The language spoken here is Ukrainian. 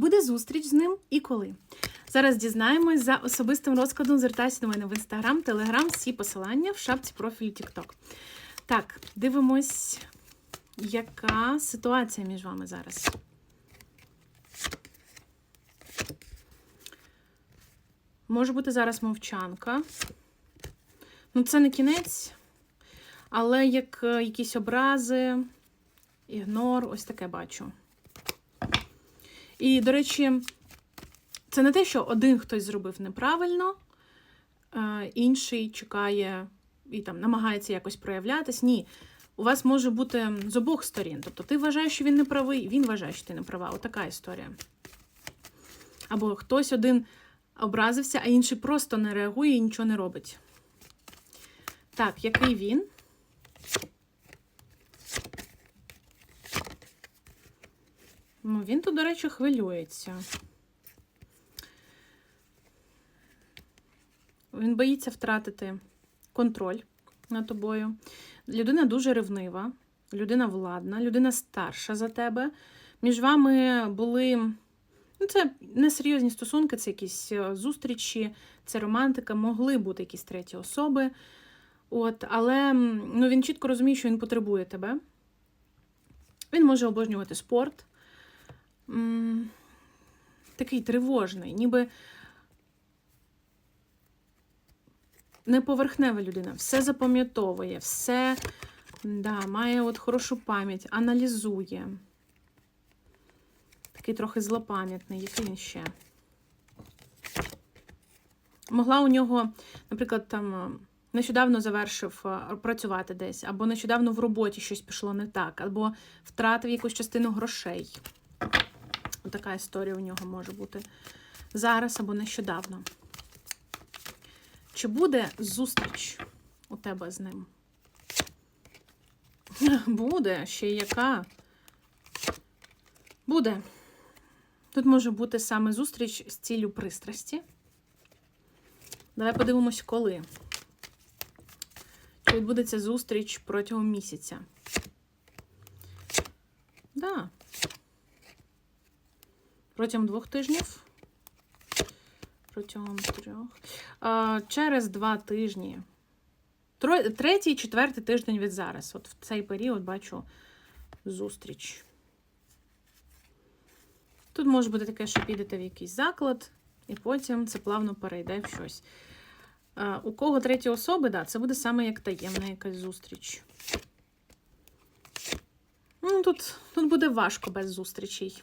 Буде зустріч з ним і коли. Зараз дізнаємось за особистим розкладом. Звертайся до мене в інстаграм, телеграм, всі посилання в шапці профілю TikTok. Так, дивимось, яка ситуація між вами зараз. Може бути зараз мовчанка. Ну, це не кінець, але як е, якісь образи, ігнор, ось таке бачу. І, до речі, це не те, що один хтось зробив неправильно, е, інший чекає і там намагається якось проявлятись. Ні. У вас може бути з обох сторін. Тобто ти вважаєш, що він не правий, він вважає, що ти не права. Отака історія. Або хтось один образився, а інший просто не реагує і нічого не робить. Так, який він? Ну, він тут, до речі, хвилюється. Він боїться втратити контроль над тобою. Людина дуже ревнива, людина владна, людина старша за тебе. Між вами були. Ну, це несерйозні стосунки, це якісь е, зустрічі, це романтика, могли бути якісь треті особи. От, але ну, він чітко розуміє, що він потребує тебе. Він може обожнювати спорт. Такий тривожний, ніби неповерхнева людина, все запам'ятовує, все да, має от хорошу пам'ять, аналізує. Такий трохи злопам'ятний, який він ще. Могла у нього, наприклад, там е, нещодавно завершив е, працювати десь, або нещодавно в роботі щось пішло не так, або втратив якусь частину грошей. Така історія у нього може бути зараз або нещодавно. Чи буде зустріч у тебе з ним? Буде, ще яка. Буде. Тут може бути саме зустріч з ціллю пристрасті. Давай подивимось, коли. Чи відбудеться зустріч протягом місяця? Да. Протягом двох тижнів. Протягом трьох. А, через два тижні. Третій, четвертий тиждень від зараз. От в цей період бачу зустріч. Тут може бути таке, що підете в якийсь заклад, і потім це плавно перейде в щось. А, у кого треті особи, да, це буде саме як таємна якась зустріч. Ну, тут, тут буде важко без зустрічей.